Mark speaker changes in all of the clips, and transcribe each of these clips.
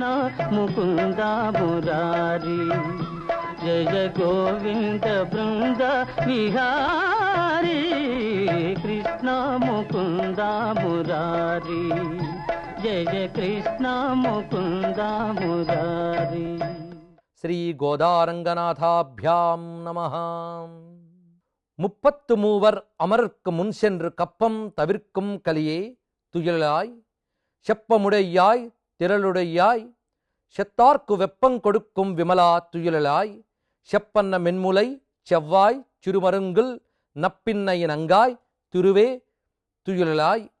Speaker 1: కృష్ణ ముకుంద మురారి జయ గోవింద బృంద విహారీ కృష్ణ ముకుంద మురారి జయ కృష్ణ ముకుంద మురారి
Speaker 2: శ్రీ గోదారంగనాథాభ్యాం నమ முப்பத்து மூவர் அமரர்க்கு முன் சென்று கப்பம் தவிர்க்கும் கலியே துயிலாய் செப்பமுடையாய் திரளுடையாய் செத்தார்க்கு வெப்பங் கொடுக்கும் விமலா துயிலாய் செப்பன்ன மென்முலை செவ்வாய் சிறுமருங்கில் நப்பின்னையின் அங்காய் திருவே துயிலாய்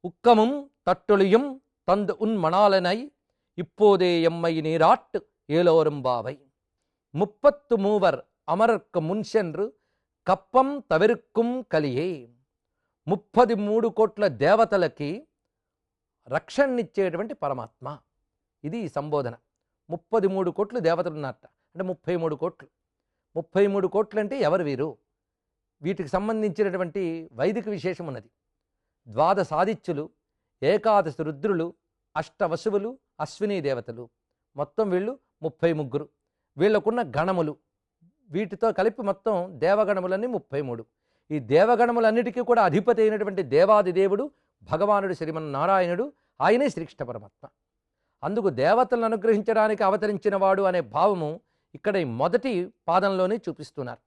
Speaker 2: உக்கமும் தட்டொழியும் தந்து உன் மணாலனை இப்போதே எம்மை நீராட்டு ஏலோரும் பாவை. முப்பத்து மூவர் அமரர்க்கு முன் சென்று கப்பம் தவிர்க்கும் கலியே. முப்பது மூடு கோட்ல தேவதலக்கி రక్షణనిచ్చేటువంటి పరమాత్మ. ఇది ఈ సంబోధన. ముప్పది మూడు కోట్లు దేవతలు ఉన్నట్ట అంటే ముప్పై మూడు కోట్లు. ముప్పై మూడు కోట్లు అంటే ఎవరు వీరు? వీటికి సంబంధించినటువంటి వైదిక విశేషం ఉన్నది ద్వాదశాదిత్యులు ఏకాదశి రుద్రులు అష్టవశువులు అశ్విని దేవతలు. మొత్తం వీళ్ళు ముప్పై ముగ్గురు వీళ్ళకున్న గణములు. వీటితో కలిపి మొత్తం దేవగణములన్నీ ముప్పై మూడు ఈ దేవగణములన్నిటికీ కూడా అధిపతి అయినటువంటి దేవాది దేవుడు భగవానుడు శ్రీమన్నారాయణుడు ఆయనే శ్రీకృష్ణ పరమాత్మ. అందుకు దేవతలను అనుగ్రహించడానికి అవతరించిన వాడు అనే భావము ఇక్కడ ఈ మొదటి పాదంలోనే చూపిస్తున్నారు.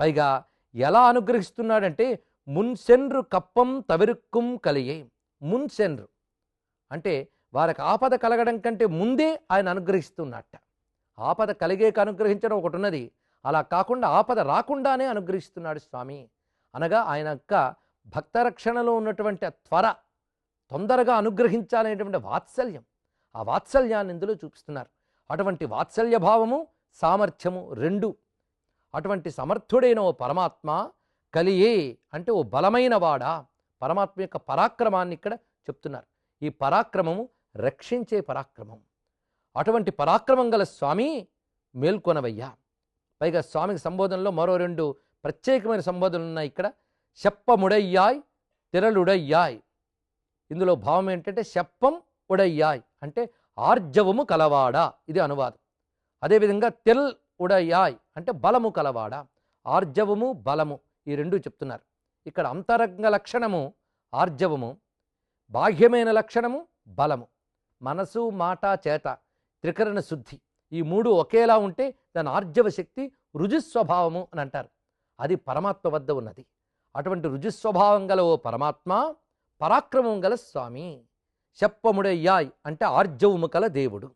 Speaker 2: పైగా ఎలా అనుగ్రహిస్తున్నాడంటే మున్సెన్రు కప్పం తవిరుక్కుం కలియే మున్సెన్రు. అంటే వారికి ఆపద కలగడం కంటే ముందే ఆయన అనుగ్రహిస్తున్నట్ట ఆపద కలిగేక అనుగ్రహించడం ఒకటి ఉన్నది. అలా కాకుండా ఆపద రాకుండానే అనుగ్రహిస్తున్నాడు స్వామి. అనగా ఆయన యొక్క భక్త రక్షణలో ఉన్నటువంటి త్వర తొందరగా అనుగ్రహించాలనేటువంటి వాత్సల్యం. ఆ వాత్సల్యాన్ని ఇందులో చూపిస్తున్నారు. అటువంటి వాత్సల్య భావము సామర్థ్యము రెండు. అటువంటి సమర్థుడైన ఓ పరమాత్మ కలియే అంటే ఓ బలమైన వాడా? పరమాత్మ యొక్క పరాక్రమాన్ని ఇక్కడ చెప్తున్నారు. ఈ పరాక్రమము రక్షించే పరాక్రమం. అటువంటి పరాక్రమం గల స్వామి మేల్కొనవయ్యా. పైగా స్వామికి సంబోధనలో మరో రెండు ప్రత్యేకమైన సంబోధనలు ఉన్నాయి ఇక్కడ. శప్పముడయ్యాయ్ తిరలుడయ్యాయ్. ఇందులో భావం ఏంటంటే శప్పం ఉడయ్యాయ్ అంటే ఆర్జవము కలవాడా ఇది అనువాదం. అదేవిధంగా తెల్ ఉడయ్యాయ్ అంటే బలము కలవాడా ఆర్జవము బలము ఈ రెండు చెప్తున్నారు. ఇక్కడ అంతరంగ లక్షణము ఆర్జవము బాహ్యమైన లక్షణము బలము. మనసు మాట చేత త్రికరణ శుద్ధి ఈ మూడు ఒకేలా ఉంటే దాని ఆర్జవ శక్తి రుజుస్వభావము అని అంటారు. అది పరమాత్మ వద్ద ఉన్నది. అటువంటి రుజుస్వభావం గల ఓ పరమాత్మ పరాక్రమం గల స్వామి. చెప్పముడయ్యాయ్ అంటే ఆర్జవము కల దేవుడు.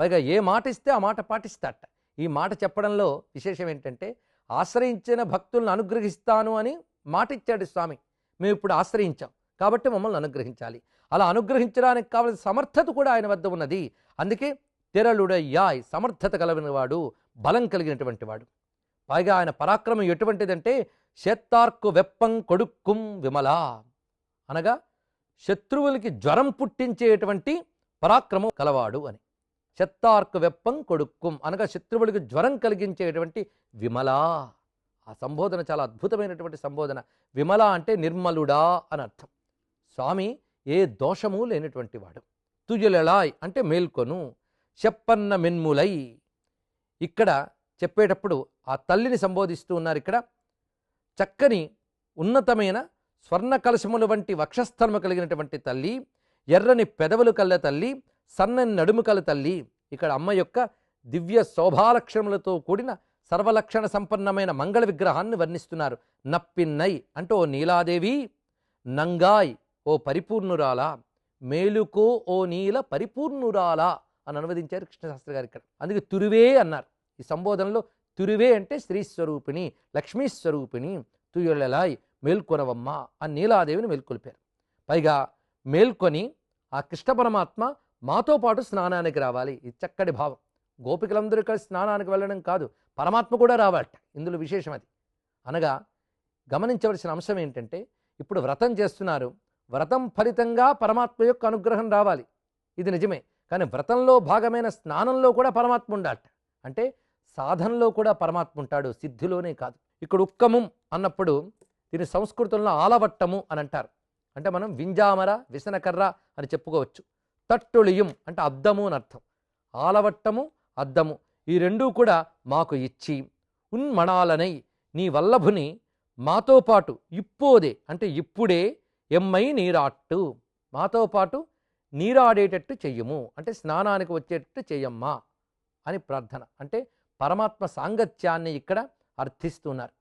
Speaker 2: పైగా ఏ మాట ఇస్తే ఆ మాట పాటిస్తాట ఈ మాట చెప్పడంలో విశేషం ఏంటంటే ఆశ్రయించిన భక్తులను అనుగ్రహిస్తాను అని మాట ఇచ్చాడు స్వామి. మేము ఇప్పుడు ఆశ్రయించాం కాబట్టి మమ్మల్ని అనుగ్రహించాలి. అలా అనుగ్రహించడానికి కావలసిన సమర్థత కూడా ఆయన వద్ద ఉన్నది. అందుకే తెరలుడయ్యాయ్ సమర్థత కలిగిన వాడు బలం కలిగినటువంటి వాడు. పైగా ఆయన పరాక్రమం ఎటువంటిదంటే శత్తార్కు వెప్పం కొడుక్కుం విమలా. అనగా శత్రువులకి జ్వరం పుట్టించేటువంటి పరాక్రమం కలవాడు అని. శత్తార్కు వెప్పం కొడుక్కుం. అనగా శత్రువులకి జ్వరం కలిగించేటువంటి విమలా. ఆ సంబోధన చాలా అద్భుతమైనటువంటి సంబోధన. విమల అంటే నిర్మలుడా అని అర్థం. స్వామి ఏ దోషము లేనటువంటి వాడు. తుజులలాయ్ అంటే మేల్కొను. చెప్పన్న మెన్ములై. ఇక్కడ చెప్పేటప్పుడు ఆ తల్లిని సంబోధిస్తూ ఉన్నారు ఇక్కడ. చక్కని ఉన్నతమైన స్వర్ణ కలశములు వంటి వక్షస్థలము కలిగినటువంటి తల్లి ఎర్రని పెదవులు కల్ల తల్లి సన్నని నడుము కల తల్లి. ఇక్కడ అమ్మ యొక్క దివ్య శోభాలక్షణములతో కూడిన సర్వలక్షణ సంపన్నమైన మంగళ విగ్రహాన్ని వర్ణిస్తున్నారు. నప్పిన్నై అంటే ఓ నీలాదేవి నంగాయ్ ఓ పరిపూర్ణురాలా మేలుకో ఓ నీల పరిపూర్ణురాలా అని అనువదించారు కృష్ణశాస్త్రి గారు ఇక్కడ. అందుకే తురువే అన్నారు. ఈ సంబోధనలో తురువే అంటే స్త్రీ స్వరూపిణి లక్ష్మీ స్వరూపిణి తుయులలాయ్ మేల్కొనవమ్మ అని నీలాదేవిని మేల్కొల్పారు. పైగా మేల్కొని ఆ కృష్ణ పరమాత్మ మాతో పాటు స్నానానికి రావాలి. ఇది చక్కటి భావం. గోపికలందరూ కలిసి స్నానానికి వెళ్ళడం కాదు పరమాత్మ కూడా రావాలట. ఇందులో విశేషం అది. అనగా గమనించవలసిన అంశం ఏంటంటే ఇప్పుడు వ్రతం చేస్తున్నారు. వ్రతం ఫలితంగా పరమాత్మ యొక్క అనుగ్రహం రావాలి. ఇది నిజమే. కానీ వ్రతంలో భాగమైన స్నానంలో కూడా పరమాత్మ ఉండాలట. అంటే సాధనలో కూడా పరమాత్మ ఉంటాడు సిద్ధిలోనే కాదు. ఇక్కడ ఉక్కము అన్నప్పుడు దీని సంస్కృతంలో ఆలవట్టము అని అంటారు. అంటే మనం వింజామర విసనకర్ర అని చెప్పుకోవచ్చు. తట్టుళియం అంటే అద్దము అని అర్థం. ఆలవట్టము అద్దము. ఈ రెండూ కూడా మాకు ఇచ్చి ఉన్మణాలనై నీ వల్లభుని మాతో పాటు ఇప్పోదే అంటే ఇప్పుడే ఎమ్మై నీరాట్టు. మాతో పాటు నీరాడేటట్టు చెయ్యము అంటే స్నానానికి వచ్చేటట్టు చెయ్యమ్మా అని ప్రార్థన. అంటే పరమాత్మ సాంగత్యాన్ని ఇక్కడ అర్థిస్తున్నారు.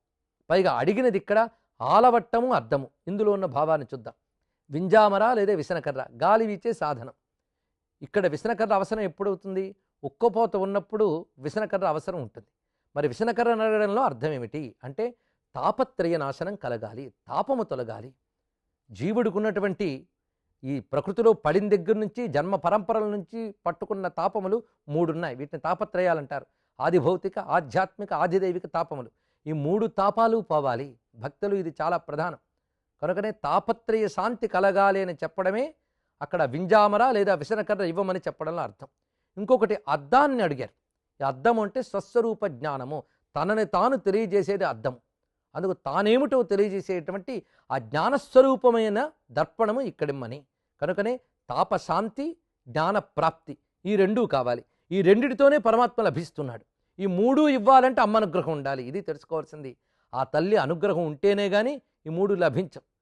Speaker 2: పైగా అడిగినది ఇక్కడ ఆలవట్టము అర్థము. ఇందులో ఉన్న భావాన్ని చూద్దాం. వింజామర లేదా విసనకర్ర? గాలి వీచే సాధనం. ఇక్కడ విసనకర్ర అవసరం ఎప్పుడవుతుంది? ఉక్కపోత ఉన్నప్పుడు విసనకర్ర అవసరం ఉంటుంది. మరి విసనకర్ర నడగడంలో అర్థం ఏమిటి? అంటే తాపత్రయ నాశనం కలగాలి తాపము తొలగాలి. జీవుడికున్నటువంటి ఈ ప్రకృతిలో పడిన దగ్గర నుంచి జన్మ పరంపరల నుంచి పట్టుకున్న తాపములు మూడున్నాయి. వీటిని తాపత్రయాలు అంటారు ఆది భౌతిక ఆధ్యాత్మిక ఆదిదైవిక తాపములు. ఈ మూడు తాపాలు పోవాలి. భక్తులు ఇది చాలా ప్రధానం. కనుకనే తాపత్రయ శాంతి కలగాలి అని చెప్పడమే అక్కడ వింజామర లేదా విసనకర్ర ఇవ్వమని చెప్పడంలో అర్థం. ఇంకొకటి అద్దాన్ని అడిగారు. ఈ అద్దం అంటే స్వస్వరూప జ్ఞానము. తనని తాను తెలియజేసేది అద్దం అందుకు తానేమిటో తెలియజేసేటువంటి ఆ జ్ఞానస్వరూపమైన దర్పణము ఇక్కడిమ్మని. కనుకనే తాపశాంతి జ్ఞాన ప్రాప్తి ఈ రెండూ కావాలి. ఈ రెండిటితోనే పరమాత్మ లభిస్తున్నాడు. ఈ మూడు ఇవ్వాలంటే అమ్మ అనుగ్రహం ఉండాలి. ఇది తెలుసుకోవాల్సింది. ఆ తల్లి అనుగ్రహం ఉంటేనే కానీ ఈ మూడు లభించవు.